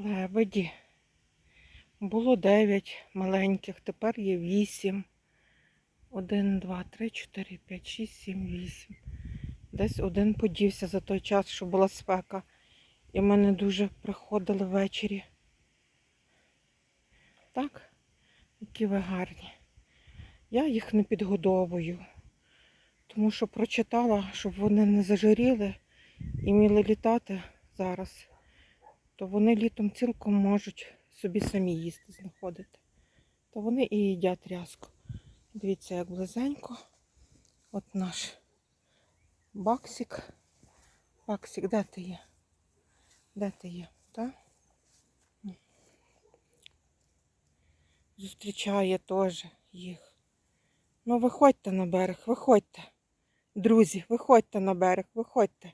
Лебеді. Було дев'ять маленьких, тепер є вісім. Один, два, три, чотири, п'ять, шість, сім, вісім. Десь один подівся за той час, що була спека. І мене дуже приходили ввечері. Так, які ви гарні. Я їх не підгодовую, тому що прочитала, щоб вони не зажиріли і вміли літати зараз, то вони літом цілком можуть собі самі їсти знаходити. То вони і їдять рязку. Дивіться, як близенько. От наш баксик. Баксик, де ти є? Де ти є? Так? Зустрічає теж їх. Ну, виходьте на берег, виходьте. Друзі, виходьте на берег, виходьте.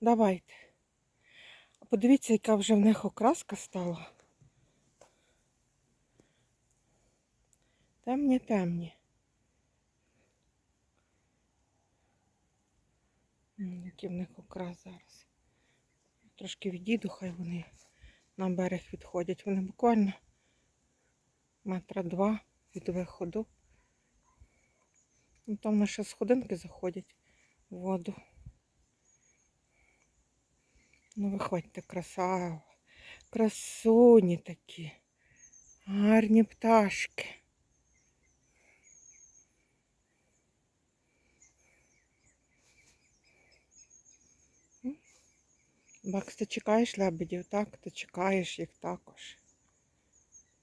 Давайте. Подивіться, яка вже в них окраска стала. Темні, темні. Який в них окрас зараз. Трошки відійду, хай вони на берег відходять. Вони буквально метра два від виходу. Ну, там наші сходинки заходять в воду. Ну, виходьте, краса. Красуні такі. Гарні пташки. Бакс, ти чекаєш лебедів, так? Ти чекаєш їх також.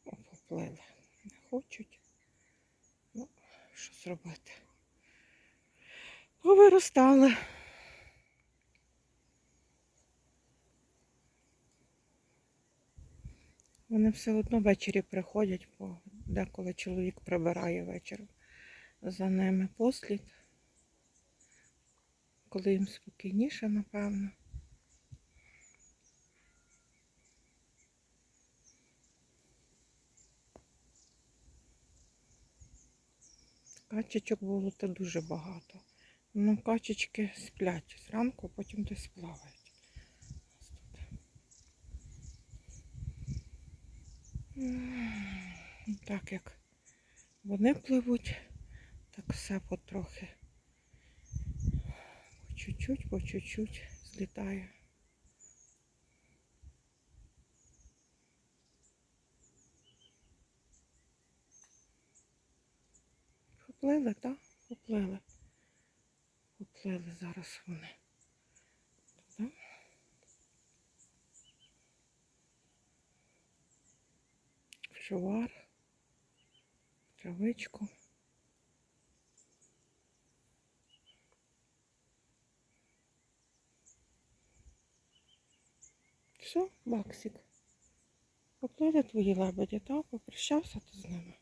О, поплили. Не хочуть. Ну, що зробити? Повиростали. Вони все одно ввечері приходять, бо деколи чоловік прибирає вечором за ними послід. Коли їм спокійніше, напевно. Качечок було то дуже багато. Ну, качечки сплять зранку, потім десь плавають. Так як вони пливуть, так все потрохи. По чуть-чуть, по чуть-чуть злітає. Поплили, так? Поплили. Поплили зараз вони. В травичку. Все, Максик, Поплили твої лебеді, так? Попрощався ти з ними.